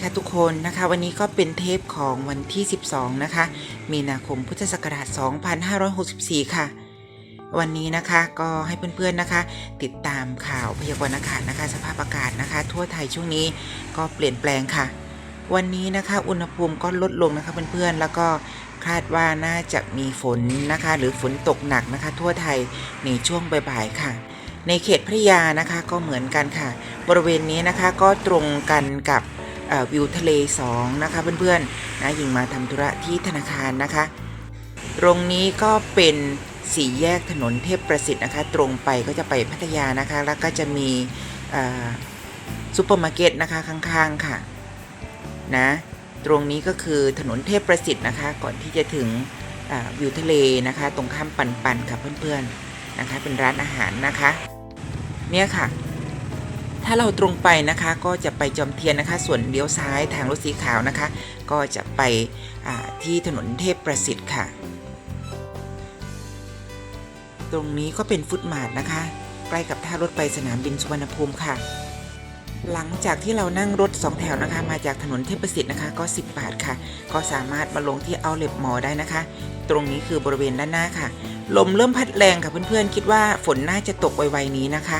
ค่ะทุกคนนะคะ วันนี้ก็เป็นเทปของวันที่ 12 นะคะ มีนาคมพุทธศักราช 2564 ค่ะ วันนี้นะคะก็ให้เพื่อนๆนะคะ ติดตามข่าวพยากรณ์อากาศนะคะ สภาพอากาศนะคะ ทั่วไทยช่วงนี้ก็เปลี่ยนแปลงค่ะ วันนี้นะคะ อุณหภูมิก็ลดลงนะคะเพื่อนๆแล้วก็คาดว่าน่าจะมีฝนนะคะ หรือฝนตกหนักนะคะ ทั่วไทยในช่วงบ่ายๆค่ะในเขตพัทยานะคะก็เหมือนกันค่ะ บริเวณนี้นะคะก็ตรงกันกับ วิวทะเล 2 นะคะเพื่อนๆนะยิงมาทำธุระที่ธนาคารนะคะ ตรงนี้ก็เป็นสี่แยกถนนเทพประสิทธิ์นะคะ ตรงไปก็จะไปพัทยานะคะ แล้วก็จะมีซูเปอร์มาร์เก็ตนะคะข้างๆค่ะนะตรงนี้ก็คือถนนเทพประสิทธิ์นะคะ ก่อนที่จะถึงวิวทะเลนะคะ ตรงข้ามปันปันๆค่ะเพื่อนๆนะคะ เป็นร้านอาหารนะคะ เนี่ยค่ะ ถ้าเราตรงไปนะคะก็จะไปจอมเทียนนะคะ ส่วนเลี้ยวซ้ายทางรถสีขาวนะคะ ก็จะไปที่ถนนเทพประสิทธิ์ค่ะ ตรงนี้ก็เป็นฟุตมาทนะคะ ใกล้กับท่ารถไปสนามบินสุวรรณภูมิค่ะ หลังจากที่เรานั่งรถสองแถวนะคะ มาจากถนนเทพประสิทธิ์นะคะ ก็ 10 บาทค่ะ ก็สามารถมาลงที่เอาเล็บมอได้นะคะ ตรงนี้คือบริเวณด้านหน้าค่ะ ลมเริ่มพัดแรงค่ะเพื่อนๆคิดว่าฝนน่าจะตกไวๆนี้นะคะ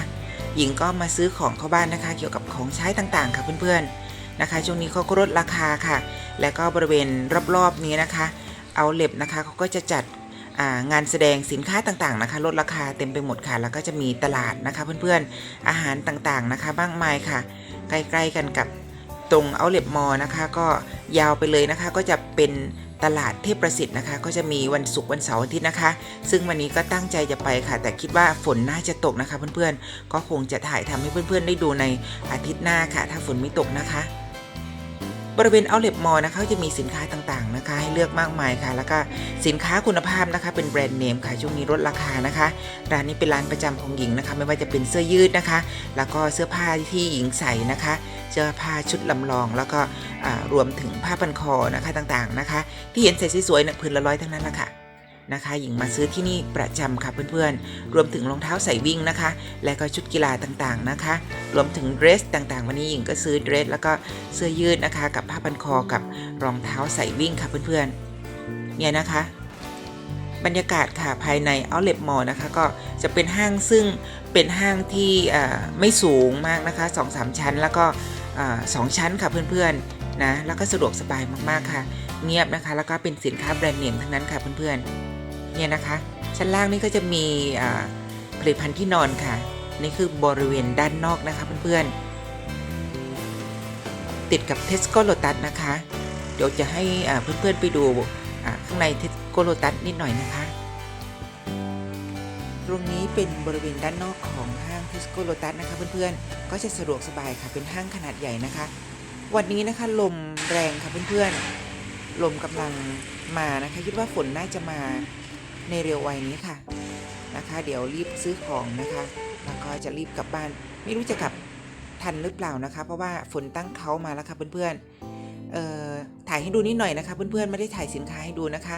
หญิงก็มาซื้อของเข้าบ้านนะคะ เกี่ยวกับของใช้ต่างๆค่ะเพื่อนๆนะคะ ช่วงนี้เขาก็ลดราคาค่ะ แล้วก็บริเวณรอบๆนี้นะคะเอาเล็บนะคะเขาก็จะจัดงานแสดงสินค้าต่างๆนะคะ ลดราคาเต็มไปหมดค่ะ แล้วก็จะมีตลาดนะคะเพื่อนๆอาหารต่างๆนะคะบ้างมายค่ะ ใกล้ๆกันกับตรงเอาเล็บมอนะคะ ก็ยาวไปเลยนะคะก็จะเป็น ตลาดเทพประสิทธิ์นะคะ ก็จะมีวันศุกร์วันเสาร์อาทิตย์นะคะ ซึ่งวันนี้ก็ตั้งใจจะไปค่ะ แต่คิดว่าฝนน่าจะตกนะคะเพื่อนๆ ก็คงจะถ่ายทำให้เพื่อนๆ ได้ดูในอาทิตย์หน้าค่ะ ถ้าฝนไม่ตกนะคะ บริเวณเอาเล็บมอนะคะจะมีสินค้าต่างๆนะคะ ให้เลือกมากมายค่ะ แล้วก็สินค้าคุณภาพนะคะ เป็นแบรนด์เนมค่ะช่วงนี้ลดราคานะคะร้านนี้เป็นร้านประจำของหญิงนะคะ ไม่ว่าจะเป็นเสื้อยืดนะคะ แล้วก็เสื้อผ้าที่หญิงใส่นะคะเสื้อผ้าชุดลำลอง แล้วก็รวมถึงผ้าพันคอนะคะต่างๆนะคะ ที่เห็นใส่สวยๆเนี่ยพื้นละร้อยทั้งนั้นแหละค่ะ นะคะ หญิงมาซื้อที่นี่ประจำค่ะเพื่อนๆ รวมถึงรองเท้าใส่วิ่งนะคะ และก็ชุดกีฬาต่างๆนะคะ รวมถึงเดรสต่างๆ วันนี้หญิงก็ซื้อเดรส แล้วก็เสื้อยืดนะคะ กับผ้าพันคอกับรองเท้าใส่วิ่งค่ะเพื่อนๆ เนี่ยนะคะบรรยากาศค่ะภายในเอาเล็บมอลนะคะก็จะเป็นห้างซึ่งเป็นห้างที่อ่าไม่สูงมากนะคะ2อสชั้นแล้วก็อ่าสองชั้นค่ะเพื่อนๆนะแล้วก็สะดวกสบายมากๆค่ะ เงียบนะคะ แล้วก็เป็นสินค้าแบรนด์เนมทั้งนั้นค่ะเพื่อนๆ เนี่ยนะคะ ชั้นล่างนี่ก็จะมีผลิตภัณฑ์ที่นอนค่ะ นี่คือบริเวณด้านนอกนะคะเพื่อนๆ ติดกับเทสโก้โ o ตัสนะคะ เดี๋ยวจะให้เพื่อนๆไปดูข้างในเทสโก้โ o ตัสนิดหน่อยนะคะ ตรงนี้เป็นบริเวณด้านนอกของห้างเทสโก้โ o ตัสนะคะเพื่อนๆ ก็จะสะดวกสบายค่ะ เป็นห้างขนาดใหญ่นะคะ วันนี้นะคะลมแรงค่ะเพื่อนๆลมกำลังมานะคะคิดว่าฝนน่าจะมา ในเร็ววัยนี้ค่ะนะคะ เดี๋ยวรีบซื้อของนะคะ แล้วก็จะรีบกลับบ้าน ไม่รู้จะกลับทันหรือเปล่านะคะ เพราะว่าฝนตั้งเขามาแล้วค่ะเพื่อนๆเอ่อถ่ายให้ดูนิดหน่อยนะคะ เพื่อนๆไม่ได้ถ่ายสินค้าให้ดูนะคะ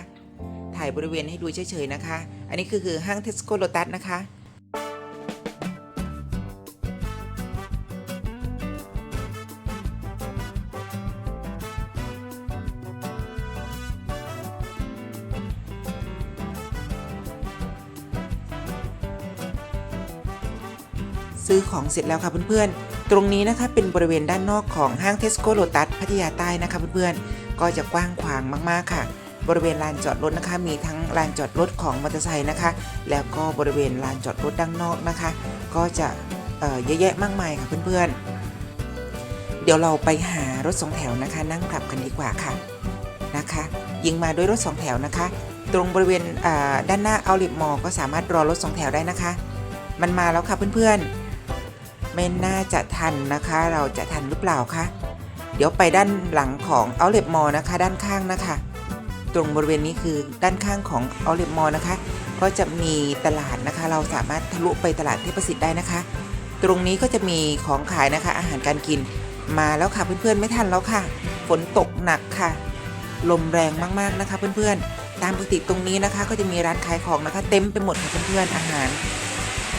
ถ่ายบริเวณให้ดูเฉยๆนะคะ อันนี้คือคือห้างเทสโก้โลตัสนะคะ ซื้อของเสร็จแล้วค่ะเพื่อนๆ ตรงนี้นะคะเป็นบริเวณด้านนอกของห้างเทสโก้โ o ตัสพัทยาใต้นะคะเพื่อนๆ ก็จะกว้างขวางมากๆค่ะ บริเวณลานจอดรถนะคะ มีทั้งลานจอดรถของมอเตอร์ไซค์นะคะ แล้วก็บริเวณลานจอดรถด้านนอกนะคะ ก็จะเยอะแยะมากมายค่ะเพื่อนๆ เดี๋ยวเราไปหารถสองแถวนะคะ นั่งกลับกันดีกว่าค่ะนะคะ ยิงมาด้วยรถสองแถวนะคะ ตรงบริเวณด้านหน้าเอาลิ m มอก็สามารถรอรถสองแถวได้นะคะ มันมาแล้วค่ะเพื่อนๆ ไม่น่าจะทันนะคะ เราจะทันหรือเปล่าคะเดี๋ยวไปด้านหลังของ Outlet Mall นะคะ ด้านข้างนะคะ ตรงบริเวณนี้คือด้านข้างของ Outlet Mall นะคะ ก็จะมีตลาดนะคะ เราสามารถทะลุไปตลาดเทพประสิทธิ์ได้นะคะ ตรงนี้ก็จะมีของขายนะคะ อาหารการกินมาแล้วค่ะเพื่อนๆไม่ทันแล้วค่ะ ฝนตกหนักค่ะ ลมแรงมากๆนะคะ เพื่อนๆตามปกติตรงนี้นะคะ ก็จะมีร้านขายของนะคะ เต็มไปหมดค่ะเพื่อนๆอาหาร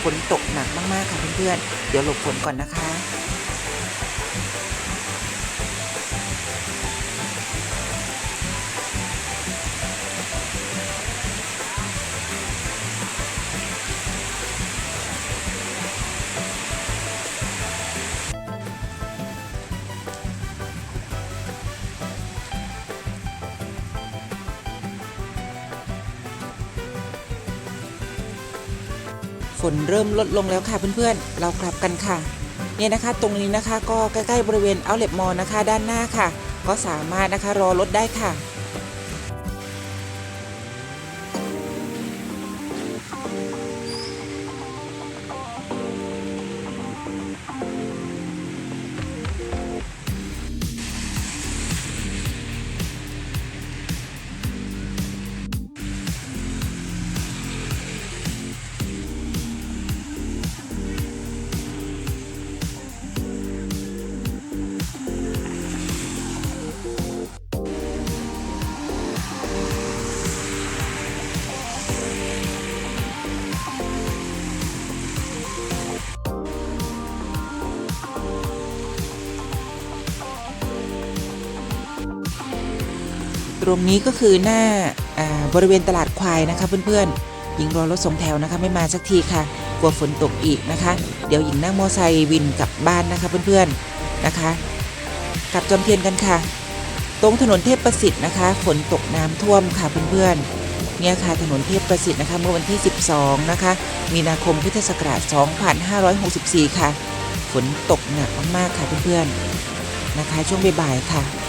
ฝนตกหนักมากๆค่ะเพื่อนๆ เดี๋ยวหลบฝนก่อนนะคะ นเริ่มลดลงแล้วค่ะเพื่อนๆ เรากลับกันค่ะ เนี่ยนะคะ ตรงนี้นะคะก็ใกล้ๆบริเวณเอาเล t มอนะคะ ด้านหน้าค่ะ ก็สามารถนะคะรอรถได้ค่ะ ตรงนี้ก็คือหน้าาบริเวณตลาดควายนะคะเพื่อนๆหญิงรอรถสองแถวนะคะไม่มาสักทีค่ะ กลัวฝนตกอีกนะคะ เดี๋ยวหญิงนั่งมอไซค์วินกลับบ้านนะคะเพื่อนๆนะคะกลับจอมเทียนกันค่ะ ตรงถนนเทพประสิทธิ์นะคะ ฝนตกน้ำท่วมค่ะเพื่อนๆเนี่ยค่ะถนนเทพประสิทธิ์นะคะเมื่อวันที่ 12 นะคะ มีนาคมพุทธศักราช 2564 ค่ะ ฝนตกหนักมากๆค่ะเพื่อนๆนะคะ ช่วงบ่ายๆค่ะ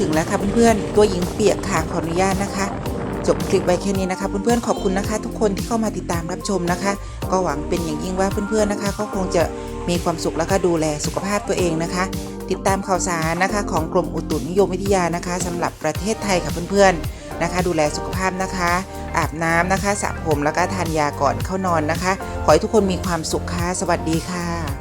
ถึงแล้วค่ะเพื่อนๆ ตัวหญิงเปียกค่ะขออนุญาตนะคะ จบคลิปไว้แค่นี้นะคะ เพื่อนๆ ขอบคุณนะคะ ทุกคนที่เข้ามาติดตามรับชมนะคะ ก็หวังเป็นอย่างยิ่งว่าเพื่อนๆนะคะ ก็คงจะมีความสุขแล้วก็ดูแลสุขภาพตัวเองนะคะ ติดตามข่าวสารนะคะของกรมอุตุนิยมวิทยานะคะสำหรับประเทศไทยค่ะเพื่อนๆนะคะ ดูแลสุขภาพนะคะ อาบน้ำนะคะสระผมแล้วก็ทานยาก่อนเข้านอนนะคะ ขอให้ทุกคนมีความสุขค่ะสวัสดีค่ะ